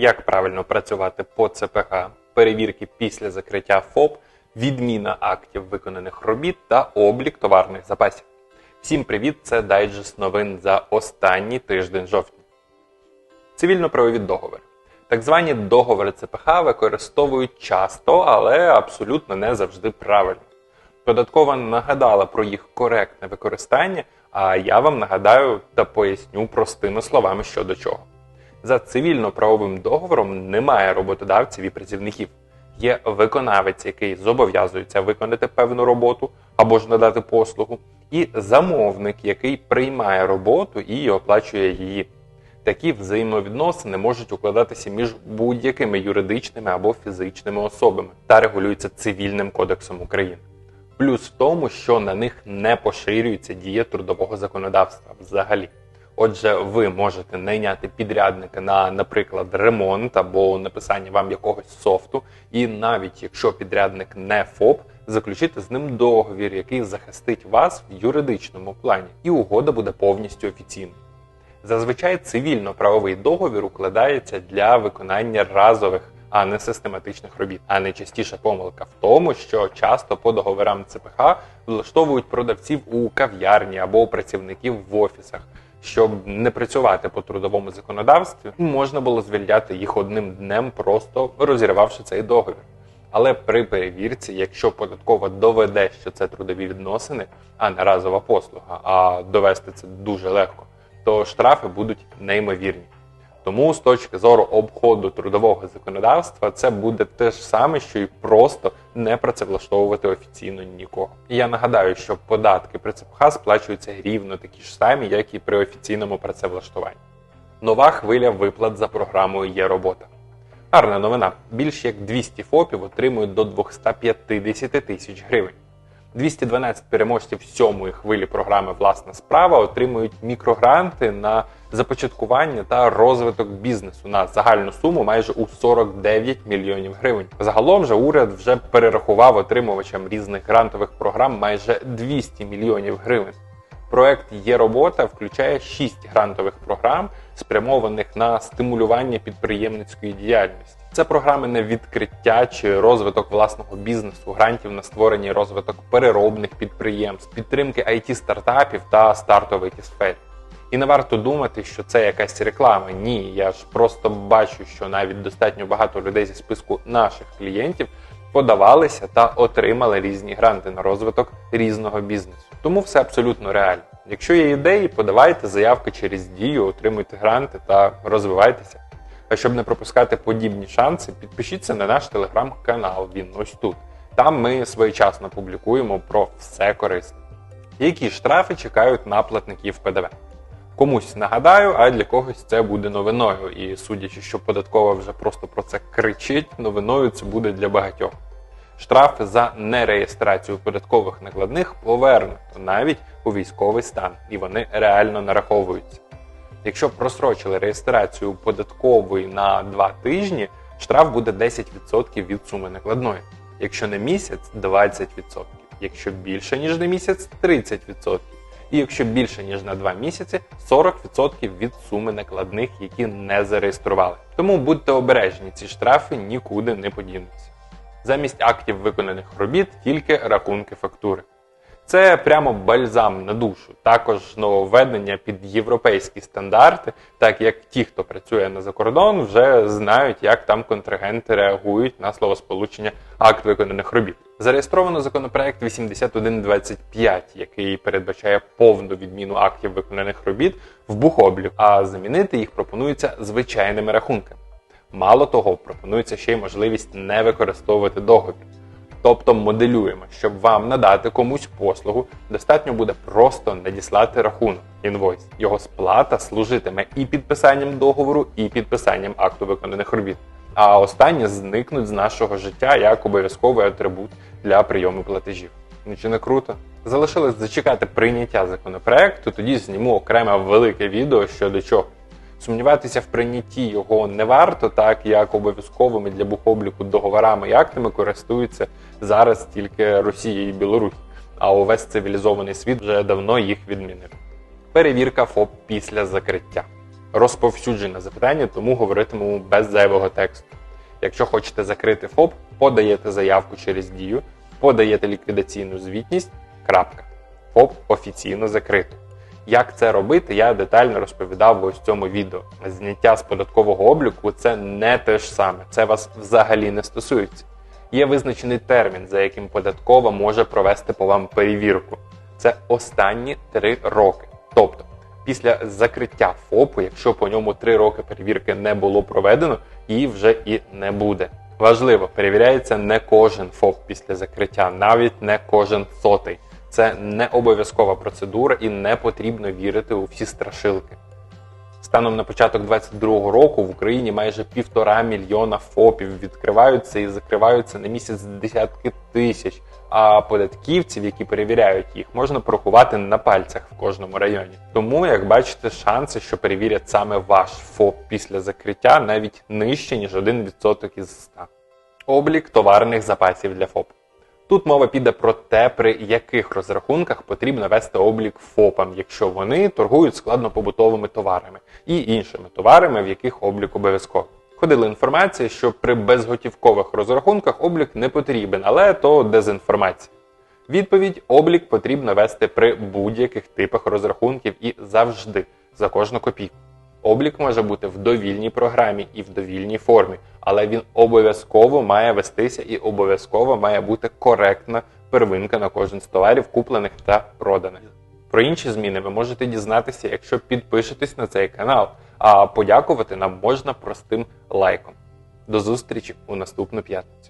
як правильно працювати по ЦПГ, перевірки після закриття ФОП, відміна актів виконаних робіт та облік товарних запасів. Всім привіт! Це дайджест новин за останній тиждень жовтня. Цивільно-правові договори. Так звані договори ЦПХ використовують часто, але абсолютно не завжди правильно. Податкова нагадала про їх коректне використання, а я вам нагадаю та поясню простими словами щодо чого. За цивільно-правовим договором немає роботодавців і працівників. Є виконавець, який зобов'язується виконати певну роботу або ж надати послугу, і замовник, який приймає роботу і оплачує її. Такі взаємовідносини можуть укладатися між будь-якими юридичними або фізичними особами та регулюються цивільним кодексом України. Плюс в тому, що на них не поширюється дія трудового законодавства взагалі. Отже, ви можете найняти підрядника на, наприклад, ремонт або написання вам якогось софту, і навіть якщо підрядник не ФОП, заключити з ним договір, який захистить вас в юридичному плані, і угода буде повністю офіційною. Зазвичай цивільно-правовий договір укладається для виконання разових, а не систематичних робіт. А найчастіша помилка в тому, що часто по договорам ЦПХ влаштовують продавців у кав'ярні або працівників в офісах. Щоб не працювати по трудовому законодавстві, можна було звільняти їх одним днем, просто розірвавши цей договір. Але при перевірці, якщо податкова доведе, що це трудові відносини, а не разова послуга, а довести це дуже легко, то штрафи будуть неймовірні. Тому з точки зору обходу трудового законодавства це буде те ж саме, що і просто не працевлаштовувати офіційно нікого. І я нагадаю, що податки при ЦПХ сплачуються рівно такі ж самі, як і при офіційному працевлаштуванні. Нова хвиля виплат за програмою є робота. Гарна новина. Більш як 200 ФОПів отримують до 250 тисяч гривень. 212 переможців сьомої хвилі програми Власна справа отримують мікрогранти на започаткування та розвиток бізнесу на загальну суму майже у 49 мільйонів гривень. Загалом же уряд вже перерахував отримувачам різних грантових програм майже 200 мільйонів гривень. Проект є робота включає 6 грантових програм, спрямованих на стимулювання підприємницької діяльності. Це програми на відкриття чи розвиток власного бізнесу, грантів на створення і розвиток переробних підприємств, підтримки it стартапів та стартових сфері. І не варто думати, що це якась реклама. Ні, я ж просто бачу, що навіть достатньо багато людей зі списку наших клієнтів подавалися та отримали різні гранти на розвиток різного бізнесу. Тому все абсолютно реально. Якщо є ідеї, подавайте заявки через дію, отримуйте гранти та розвивайтеся. А щоб не пропускати подібні шанси, підпишіться на наш телеграм-канал. Він ось тут. Там ми своєчасно публікуємо про все корисне. Які штрафи чекають на платників ПДВ? Комусь нагадаю, а для когось це буде новиною. І судячи, що податкова вже просто про це кричить, новиною це буде для багатьох. Штрафи за нереєстрацію податкових накладних повернуто навіть у військовий стан, і вони реально нараховуються. Якщо просрочили реєстрацію податкової на 2 тижні, штраф буде 10% від суми накладної. Якщо не місяць 20%. Якщо більше ніж на місяць 30%. І якщо більше ніж на 2 місяці 40% від суми накладних, які не зареєстрували. Тому будьте обережні, ці штрафи нікуди не подінуться. Замість актів виконаних робіт тільки рахунки фактури. Це прямо бальзам на душу. Також нововведення під європейські стандарти, так як ті, хто працює на закордон, вже знають, як там контрагенти реагують на словосполучення акт виконаних робіт. Зареєстровано законопроект 8125, який передбачає повну відміну актів виконаних робіт в бухоблік, а замінити їх пропонується звичайними рахунками. Мало того, пропонується ще й можливість не використовувати договір. Тобто моделюємо, щоб вам надати комусь послугу, достатньо буде просто надіслати рахунок інвойс. Його сплата служитиме і підписанням договору, і підписанням акту виконаних робіт. А останні зникнуть з нашого життя як обов'язковий атрибут для прийому платежів. Ну чи не круто? Залишилось зачекати прийняття законопроекту, тоді зніму окреме велике відео щодо чого. Сумніватися в прийнятті його не варто, так як обов'язковими для бухобліку договорами і актами користуються зараз тільки Росія і Білорусь, а увесь цивілізований світ вже давно їх відмінив. Перевірка ФОП після закриття. розповсюджене запитання, тому говоритимемо без зайвого тексту. Якщо хочете закрити ФОП, подаєте заявку через дію, подаєте ліквідаційну звітність. Крапка. ФОП офіційно закрито. Як це робити, я детально розповідав в ось цьому відео. Зняття з податкового обліку це не те ж саме, це вас взагалі не стосується. Є визначений термін, за яким податкова може провести по вам перевірку. Це останні три роки. Тобто, після закриття ФОПу, якщо по ньому три роки перевірки не було проведено, її вже і не буде. Важливо, перевіряється не кожен ФОП після закриття, навіть не кожен сотий. Це не обов'язкова процедура і не потрібно вірити у всі страшилки. Станом на початок 2022 року в Україні майже півтора мільйона ФОПів відкриваються і закриваються на місяць десятки тисяч. А податківців, які перевіряють їх, можна порахувати на пальцях в кожному районі. Тому, як бачите, шанси, що перевірять саме ваш ФОП після закриття, навіть нижче ніж 1% із 100. Облік товарних запасів для ФОП. Тут мова піде про те, при яких розрахунках потрібно вести облік ФОПам, якщо вони торгують складнопобутовими товарами і іншими товарами, в яких облік обов'язково. Ходила інформація, що при безготівкових розрахунках облік не потрібен, але то дезінформація. Відповідь облік потрібно вести при будь-яких типах розрахунків і завжди за кожну копійку. Облік може бути в довільній програмі і в довільній формі, але він обов'язково має вестися і обов'язково має бути коректна первинка на кожен з товарів, куплених та проданих. Про інші зміни ви можете дізнатися, якщо підпишетесь на цей канал, а подякувати нам можна простим лайком. До зустрічі у наступну п'ятницю.